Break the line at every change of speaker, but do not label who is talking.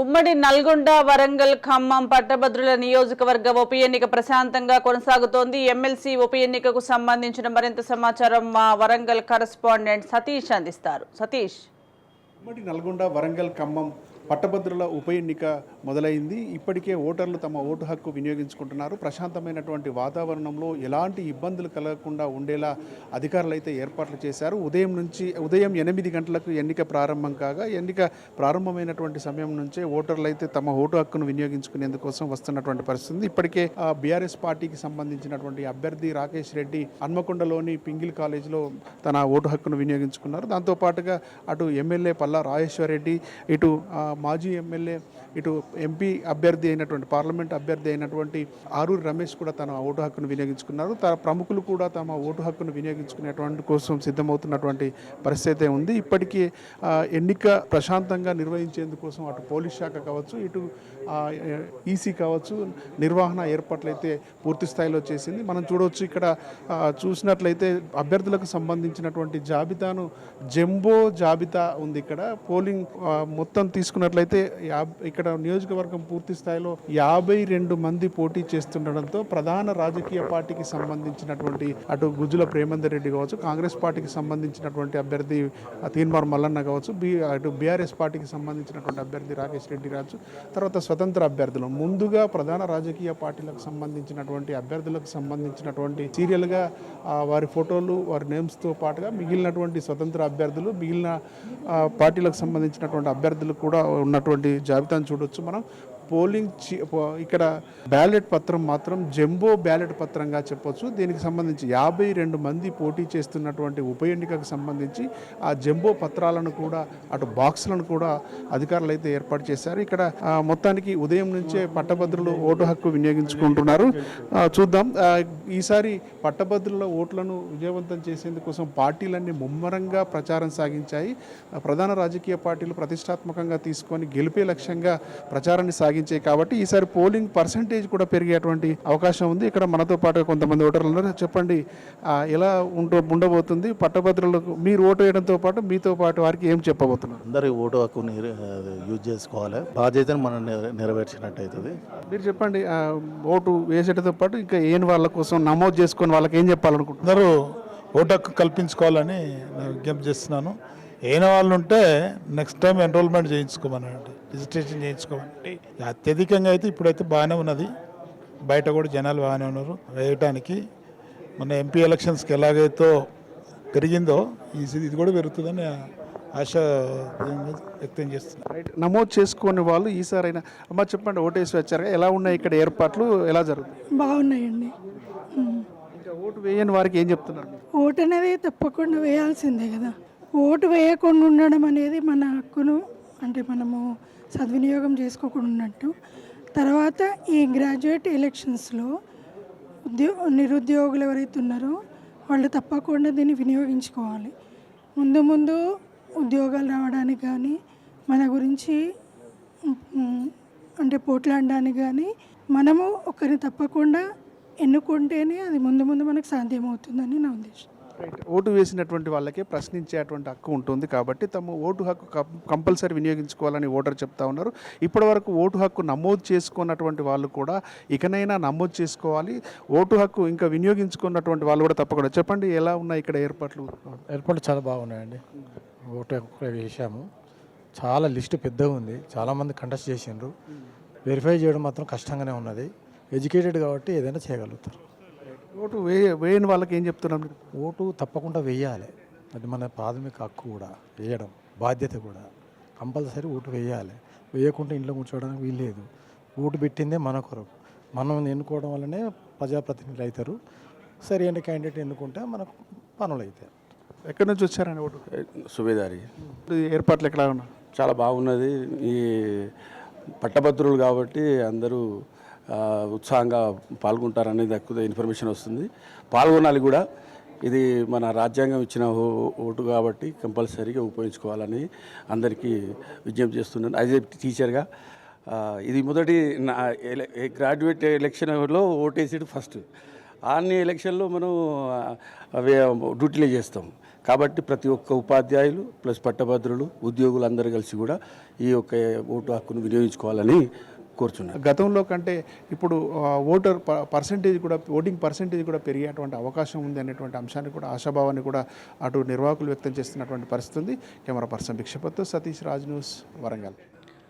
ఉమ్మడి నల్గొండ వరంగల్ ఖమ్మం పట్టభద్రుల నియోజకవర్గ ఉప ఎన్నిక ప్రశాంతంగా కొనసాగుతోంది. ఎమ్మెల్సీ ఉప ఎన్నికకు సంబంధించిన మరింత సమాచారం మా వరంగల్ కరస్పాండెంట్ సతీష్ అందిస్తారు. సతీష్.
ఉమ్మడి నల్గొండ వరంగల్ ఖమ్మం పట్టభద్రుల ఉప ఎన్నిక మొదలైంది. ఇప్పటికే ఓటర్లు తమ ఓటు హక్కు వినియోగించుకుంటున్నారు. ప్రశాంతమైనటువంటి వాతావరణంలో ఎలాంటి ఇబ్బందులు కలగకుండా ఉండేలా అధికారులు అయితే ఏర్పాట్లు చేశారు. ఉదయం నుంచి ఉదయం ఎనిమిది గంటలకు ఎన్నిక ప్రారంభం కాగా ఎన్నిక ప్రారంభమైనటువంటి సమయం నుంచే ఓటర్లు అయితే తమ ఓటు హక్కును వినియోగించుకునేందుకోసం వస్తున్నటువంటి పరిస్థితి. ఇప్పటికే బీఆర్ఎస్ పార్టీకి సంబంధించినటువంటి అభ్యర్థి రాకేష్ రెడ్డి హన్మకొండలోని పింగిల్ కాలేజీలో తన ఓటు హక్కును వినియోగించుకున్నారు. దాంతోపాటుగా అటు ఎమ్మెల్యే పల్లా రాజేశ్వర్ రెడ్డి ఇటు మాజీ ఎమ్మెల్యే ఇటు ఎంపీ అభ్యర్థి అయినటువంటి పార్లమెంట్ అభ్యర్థి అయినటువంటి ఆరూరి రమేష్ కూడా తన ఓటు హక్కును వినియోగించుకున్నారు. తన ప్రముఖులు కూడా తమ ఓటు హక్కును వినియోగించుకునేటువంటి కోసం సిద్ధమవుతున్నటువంటి పరిస్థితి అయితే ఉంది. ఇప్పటికీ ఎన్నిక ప్రశాంతంగా నిర్వహించేందుకోసం అటు పోలీస్ శాఖ కావచ్చు ఇటు ఈసీ కావచ్చు నిర్వహణ ఏర్పాట్లు అయితే పూర్తి స్థాయిలో చేసింది. మనం చూడవచ్చు ఇక్కడ చూసినట్లయితే అభ్యర్థులకు సంబంధించినటువంటి జాబితాను జంబో జాబితా ఉంది ఇక్కడ. పోలింగ్ మొత్తం తీసుకున్న యాబ్- ఇక్కడ నియోజకవర్గం పూర్తి స్థాయిలో యాభై రెండు మంది పోటీ చేస్తుండడంతో ప్రధాన రాజకీయ పార్టీకి సంబంధించినటువంటి అటు గుజ్జుల ప్రేమందర్ రెడ్డి కావచ్చు కాంగ్రెస్ పార్టీకి సంబంధించినటువంటి అభ్యర్థి తీన్మార్ మల్లన్న కావచ్చు బి అటు బీఆర్ఎస్ పార్టీకి సంబంధించినటువంటి అభ్యర్థి రాకేష్ రెడ్డి కావచ్చు తర్వాత స్వతంత్ర అభ్యర్థులు. ముందుగా ప్రధాన రాజకీయ పార్టీలకు సంబంధించినటువంటి అభ్యర్థులకు సంబంధించినటువంటి సీరియల్గా వారి ఫోటోలు వారి నేమ్స్తో పాటుగా మిగిలినటువంటి స్వతంత్ర అభ్యర్థులు మిగిలిన పార్టీలకు సంబంధించినటువంటి అభ్యర్థులు కూడా ఉన్నటువంటి జాబితాను చూడొచ్చు మనం. పోలింగ్ చి- పో- ఇక్కడ బ్యాలెట్ పత్రం మాత్రం జంబో బ్యాలెట్ పత్రంగా చెప్పొచ్చు. దీనికి సంబంధించి యాభై రెండు మంది పోటీ చేస్తున్నటువంటి ఉప ఎన్నికకు సంబంధించి ఆ జంబో పత్రాలను కూడా అటు బాక్సులను కూడా అధికారులు అయితే ఏర్పాటు చేశారు. ఇక్కడ మొత్తానికి ఉదయం నుంచే పట్టభద్రులు ఓటు హక్కు వినియోగించుకుంటున్నారు. చూద్దాం. ఈసారి పట్టభద్రుల ఓట్లను విజయవంతం చేసేందుకోసం పార్టీలన్నీ ముమ్మరంగా ప్రచారం సాగించాయి. ప్రధాన రాజకీయ పార్టీలు ప్రతిష్టాత్మకంగా తీసుకొని గెలిపే లక్ష్యంగా ప్రచారాన్ని సాగించాయి కాబట్టి ఈసారి పోలింగ్ పర్సంటేజ్ కూడా పెరిగేటువంటి అవకాశం ఉంది. ఇక్కడ మనతో పాటు కొంతమంది ఓటర్లు ఉన్నారు. చెప్పండి ఎలా ఉంటూ ఉండబోతుంది? పట్టభద్రులకు మీరు ఓటు వేయడంతో పాటు మీతో పాటు వారికి ఏం చెప్పబోతున్నారు?
అందరి ఓటు హక్కు యూజ్ చేసుకోవాలి. బాధ్యతను మనం నెర- నెరవేర్చినట్టు అవుతుంది
మీరు చెప్పండి ఓటు వేసేటతో పాటు ఇంకా ఏం వాళ్ళ కోసం నమోదు చేసుకొని వాళ్ళకి ఏం చెప్పాలనుకుంటున్నారు?
అందరూ ఓటు హక్కు కల్పించుకోవాలని నేను విజ్ఞప్తి చేస్తున్నాను. అయిన వాళ్ళు ఉంటే నెక్స్ట్ టైం ఎన్రోల్మెంట్ చేయించుకోమనండి. రిజిస్ట్రేషన్ చేయించుకోమండి అత్యధికంగా అయితే ఇప్పుడైతే బాగానే ఉన్నది. బయట కూడా జనాలు బాగానే ఉన్నారు. వేయటానికి మన ఎంపీ ఎలక్షన్స్కి ఎలాగైతే పెరిగిందో ఈ ఇది కూడా పెరుగుతుందని ఆశ వ్యక్తం చేస్తున్నాను
రైట్. నమోదు చేసుకునే వాళ్ళు ఈసారైనా అమ్మ చెప్పండి ఓటేసి వచ్చారు. ఎలా ఉన్నాయి ఇక్కడ ఏర్పాట్లు? ఎలా జరుగుతాయి?
బాగున్నాయండి.
ఇంకా ఓటు వేయని వారికి ఏం చెప్తున్నారు?
ఓటు అనేది తప్పకుండా వేయాల్సిందే కదా. ఓటు వేయకుండా ఉండడం అనేది మన హక్కును అంటే మనము సద్వినియోగం చేసుకోకుండా ఉన్నట్టు. తర్వాత ఈ గ్రాడ్యుయేట్ ఎలక్షన్స్లో ఉద్యో నిరుద్యోగులు ఎవరైతే ఉన్నారో వాళ్ళు తప్పకుండా దీన్ని వినియోగించుకోవాలి. ముందు ముందు ఉద్యోగాలు రావడానికి కానీ మన గురించి అంటే పోట్లాడడానికి కానీ మనము ఒకరిని తప్పకుండా ఎన్నుకుంటేనే అది ముందు ముందు మనకు సాధ్యమవుతుందని నా ఉద్దేశం.
రైట్ ఓటు వేసినటువంటి వాళ్ళకే ప్రశ్నించేటువంటి హక్కు ఉంటుంది కాబట్టి తమ ఓటు హక్కు కం- కంపల్సరీ వినియోగించుకోవాలని ఓటర్ చెప్తా ఉన్నారు. ఇప్పటివరకు ఓటు హక్కు నమోదు చేసుకున్నటువంటి వాళ్ళు కూడా ఇకనైనా నమోదు చేసుకోవాలి. ఓటు హక్కు ఇంకా వినియోగించుకున్నటువంటి వాళ్ళు కూడా తప్పకుండా. చెప్పండి ఎలా ఉన్నాయి ఇక్కడ ఏర్పాట్లు?
ఏర్పాట్లు చాలా బాగున్నాయండి. ఓటు హక్కు వేసాము చాలా లిస్టు పెద్దగా ఉంది. చాలామంది కంటెస్ట్ చేసిండ్రు. వెరిఫై చేయడం మాత్రం కష్టంగానే ఉన్నది. ఎడ్యుకేటెడ్ కాబట్టి ఏదైనా చేయగలుగుతారు.
ఓటు వే వేయని వాళ్ళకి ఏం చెప్తున్నారు మీరు?
ఓటు తప్పకుండా వేయాలి. అది మన ప్రాథమిక హక్కు కూడా వేయడం బాధ్యత కూడా. కంపల్సరీ ఓటు వేయాలి. వేయకుండా ఇంట్లో కూర్చోవడానికి వీల్లేదు. ఓటు పెట్టిందే మన కొరకు. మనం ఎన్నుకోవడం వల్లనే ప్రజాప్రతినిధులు అవుతారు. సరి అయిన క్యాండిడేట్ ఎన్నుకుంటే మనకు పనులు అవుతాయి.
ఎక్కడి నుంచి వచ్చారని ఓటు?
సుబేదారి.
ఏర్పాట్లు ఎక్కడ ఉన్నాయి
చాలా బాగున్నది. ఈ పట్టభద్రులు కాబట్టి అందరూ ఉత్సాహంగా పాల్గొంటారనేది ఎక్కువ ఇన్ఫర్మేషన్ వస్తుంది. పాల్గొనాలి కూడా. ఇది మన రాజ్యాంగం ఇచ్చిన ఓ- ఓటు కాబట్టి కంపల్సరీగా ఉపయోగించుకోవాలని అందరికీ విజ్ఞప్తి చేస్తున్నాను. యాజ్ ఏ టీచర్గా ఇది మొదటి నా గ్రాడ్యుయేట్ ఎలక్షన్లో ఓటేసేది ఫస్ట్. అన్ని ఎలక్షన్లో మనం డ్యూటీలే చేస్తాం. కాబట్టి ప్రతి ఒక్క ఉపాధ్యాయులు ప్లస్ పట్టభద్రులు ఉద్యోగులు అందరూ కలిసి కూడా ఈ యొక్క ఓటు హక్కును వినియోగించుకోవాలని కోరుచున్నారు.
గతంలో కంటే ఇప్పుడు ఓటర్ పర్సెంటేజ్ పర్సంటేజ్ కూడా ఓటింగ్ పర్సంటేజ్ కూడా పెరిగేటువంటి అవకాశం ఉంది అనేటువంటి అంశాన్ని కూడా ఆశాభావాన్ని కూడా అటు నిర్వాహకులు వ్యక్తం చేస్తున్నటువంటి పరిస్థితి ఉంది. Camera person Bhikshapathi Satish Raj news Warangal.